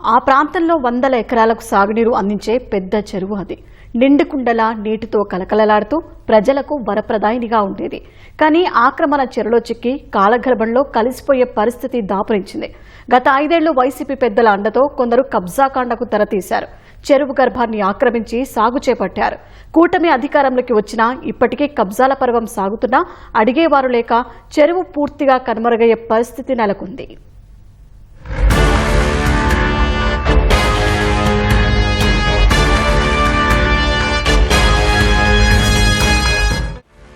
ఆ ప్రాంతంలో వందల ఎకరాలకు సాగునీరు అందించే పెద్ద చెరువు అది. నిండుకుండలా నీటితో కలకలలాడుతూ ప్రజలకు వరప్రదాయినిగా ఉండేది. కానీ ఆక్రమణ చెరులో చిక్కి కాలగర్భంలో కలిసిపోయే పరిస్థితి దాపురించింది. గత ఐదేళ్ళు వైసీపీ పెద్దల అండతో కొందరు కబ్జాకాండకు తెరతీశారు. చెరువు గర్భాన్ని ఆక్రమించి సాగు చేపట్టారు. కూటమి అధికారంలోకి వచ్చినా ఇప్పటికీ కబ్జాల పర్వం సాగుతున్నా అడిగేవారు లేక చెరువు పూర్తిగా కనుమరుగయ్యే పరిస్థితి నెలకొంది.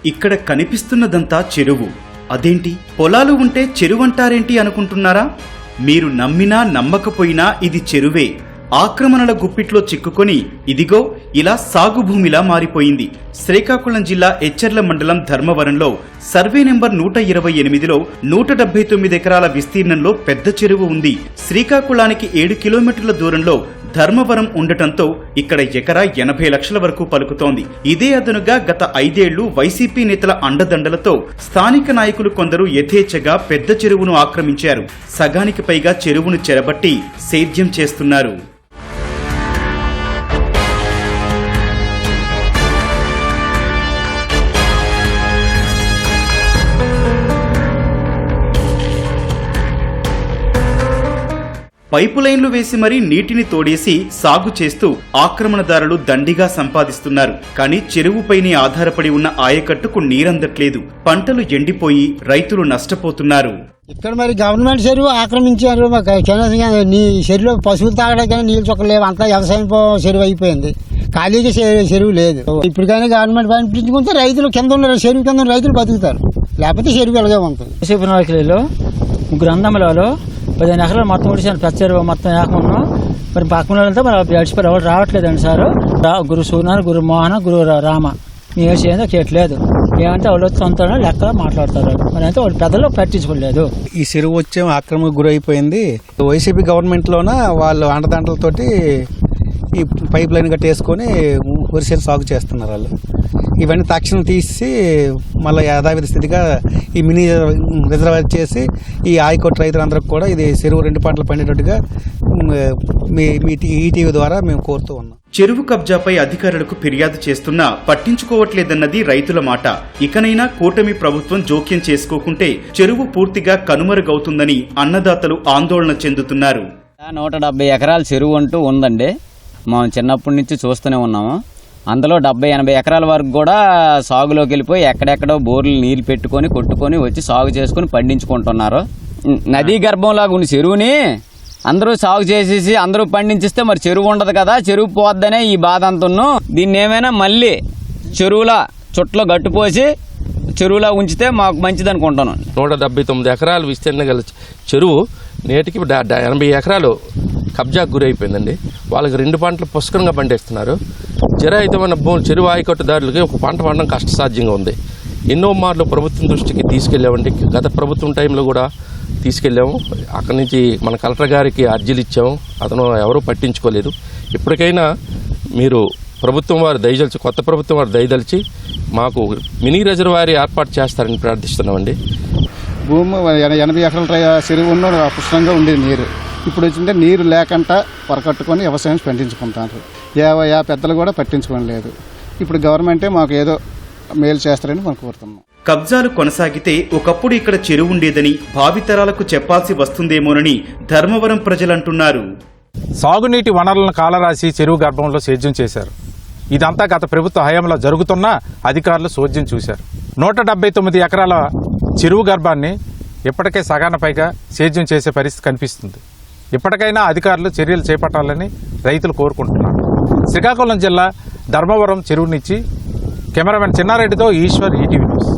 ఇక్కడ కనిపిస్తున్నదంతా చెరువు. అదేంటి? పొలాలు ఉంటే చెరువంటారేంటి అనుకుంటున్నారా? మీరు నమ్మినా నమ్మకపోయినా ఇది చెరువే. ఆక్రమణల గుప్పిట్లో చిక్కుకొని ఇదిగో ఇలా సాగు భూమిలా మారిపోయింది. శ్రీకాకుళం జిల్లా ఎచ్చెర్ల మండలం ధర్మవరంలో సర్వే నెంబర్ నూట ఇరవై ఎనిమిదిలో నూట డెబ్బై తొమ్మిది ఎకరాల విస్తీర్ణంలో పెద్ద చెరువు ఉంది. శ్రీకాకుళానికి ఏడు కిలోమీటర్ల దూరంలో ధర్మవరం ఉండటంతో ఇక్కడ ఎకరా ఎనభై లక్షల వరకు పలుకుతోంది. ఇదే అదనుగా గత ఐదేళ్ళు వైసీపీ నేతల అండదండలతో స్థానిక నాయకులు కొందరు యథేచ్ఛగా పెద్ద చెరువును ఆక్రమించారు. సగానికి పైగా చెరువును చెరబట్టి సేద్యం చేస్తున్నారు. పైపు లైన్లు వేసి మరీ నీటిని తోడేసి సాగు చేస్తూ ఆక్రమణదారులు దండిగా సంపాదిస్తున్నారు. కానీ చెరువుపైనే ఆధారపడి ఉన్న ఆయకట్టుకు నీరందట్లేదు. పంటలు ఎండిపోయి రైతులు నష్టపోతున్నారు. ఇక్కడ మరి గవర్నమెంట్ చెరువు ఆక్రమించారు. నీ చెరువులో పశువులు తాగడానికి నీళ్ళు చుక్కలు లేవు. అంతా వ్యవసాయం చెరువు అయిపోయింది. ఖాళీగా చెరువు లేదు. ఇప్పటికైనా గవర్నమెంట్ పంపించుకుంటే రైతులు కింద ఉన్న చెరువు కింద రైతులు బతుకుతారు. లేకపోతే చెరువు ఎలాగే ఉంటుంది. ముగ్గురు అందములలో పదిహేను ఎకరాలు మొత్తం ఉడిచాను పెచ్చరు మొత్తం ఏకమున్నాం. మరి పక్కన వాళ్ళంతా మరి గడిచిపోయి ఎవరు రావట్లేదండి సారు. రా- గురు సూర్యనారాయణ గురు మోహన గురు రా- రామ. మీ ఏసి ఏందో కేట్లేదు. ఏమంటే వాళ్ళు వచ్చి సొంత లెక్క మాట్లాడతారు మరి అయితే వాళ్ళు పెద్దలు పట్టించుకోలేదు. ఈ చెరువు వచ్చే ఆక్రమణకు గురైపోయింది. వైసీపీ గవర్నమెంట్లోన వాళ్ళు అండదండలతోటి ఈ పైప్ లైన్ కట్టేసుకొని వరిసేను సాగు చేస్తున్నారు వాళ్ళు. ఇవన్నీ తక్షణం తీసి మళ్ళీ యథావిధ స్థితిగా ఈ మినీ రిజర్వాయర్ చేసి ఈ ఆయకోట్ రైతులందరికీ కూడా ఇది చెరువు రెండు పంటలు పండేటట్టుగా మీ మీ ఈటీవీ ద్వారా మేము కోరుతూ ఉన్నాం. చెరువు కబ్జాపై అధికారులకు ఫిర్యాదు చేస్తున్నా పట్టించుకోవట్లేదన్నది రైతుల మాట. ఇకనైనా కూటమి ప్రభుత్వం జోక్యం చేసుకోకుంటే చెరువు పూర్తిగా కనుమరుగవుతుందని అన్నదాతలు ఆందోళన చెందుతున్నారు. నూట డెబ్బై ఎకరాల చెరువు అంటూ ఉందండి. మనం చిన్నప్పటి నుంచి చూస్తూనే ఉన్నాము. అందులో డెబ్బై ఎనభై ఎకరాల వరకు కూడా సాగులోకి వెళ్ళిపోయి ఎక్కడెక్కడో బోర్లు నీళ్ళు పెట్టుకొని కొట్టుకొని వచ్చి సాగు చేసుకొని పండించుకుంటున్నారు. నదీ గర్భంలాగా ఉన్న చెరువుని అందరూ సాగు చేసేసి అందరూ పండించిస్తే మరి చెరువు ఉండదు కదా చెరువు పోద్దనే ఈ బాధ అంతున్ను. దీన్ని ఏమైనా మళ్ళీ చెరువుల చుట్టలో గట్టుపోసి చెరువులా ఉంచితే మాకు మంచిది అనుకుంటున్నాను. నూట డెబ్బై తొమ్మిది ఎకరాలు విస్తీర్ణ గల చెరువు నేటికి ఎనభై ఎకరాలు కబ్జాకు గురైపోయిందండి. వాళ్ళకి రెండు పంటలు పుష్కరంగా పండిస్తున్నారు. జరాయితమైన భూములు చెరువు ఆయకట్టుదారులకి ఒక పంట పండడం కష్టసాధ్యంగా ఉంది. ఎన్నో మార్లు ప్రభుత్వం దృష్టికి తీసుకెళ్ళామండి. గత ప్రభుత్వం టైంలో కూడా తీసుకెళ్ళాము. అక్కడి నుంచి మన కలెక్టర్ గారికి అర్జీలు ఇచ్చాము. అతను ఎవరూ పట్టించుకోలేదు. ఇప్పటికైనా మీరు ప్రభుత్వం వారు దయదలిచి కొత్త ప్రభుత్వం వారు దయదలిచి మాకు మినీ రిజర్వాయర్ ఏర్పాటు చేస్తారని ప్రార్థిస్తున్నామండి. భూమి ఎనభై ఎకరాల చెరువు ఉన్న పుష్కలంగా ఉండేది నీరు. ఇప్పుడు వచ్చింటే నీరు లేకుండా వరకట్టుకొని వ్యవసాయం పండించుకుంటారు. ఏ యా పెద్దలు కూడా పట్టించుకోవడం లేదు. ఇప్పుడు గవర్నమెంటే మాకు ఏదో మేలు చేస్తారని మనం కోరుతున్నాం. కబ్జాలు కొనసాగితే ఒకప్పుడు ఇక్కడ చెరువు ఉండేదని భావితరాలకు చెప్పాల్సి వస్తుందేమోనని ధర్మవరం ప్రజలంటున్నారు. సాగునీటి వనరులను కాలరాసి చెరువు గర్భంలో సేద్యం చేశారు. ఇదంతా గత ప్రభుత్వ హయాంలో జరుగుతున్నా అధికారులు సోద్యం చూశారు. నూట డెబ్బై తొమ్మిది ఎకరాల చెరువు గర్భాన్ని ఇప్పటికే సగాన పైగా సేద్యం చేసే పరిస్థితి కనిపిస్తుంది. ఇప్పటికైనా అధికారులు చర్యలు చేపట్టాలని రైతులు కోరుకుంటున్నారు. శ్రీకాకుళం జిల్లా ధర్మవరం చెరువునిచ్చి కెమెరామెన్ చిన్నారెడ్డితో ఈశ్వర్ ఈటీవీ న్యూస్.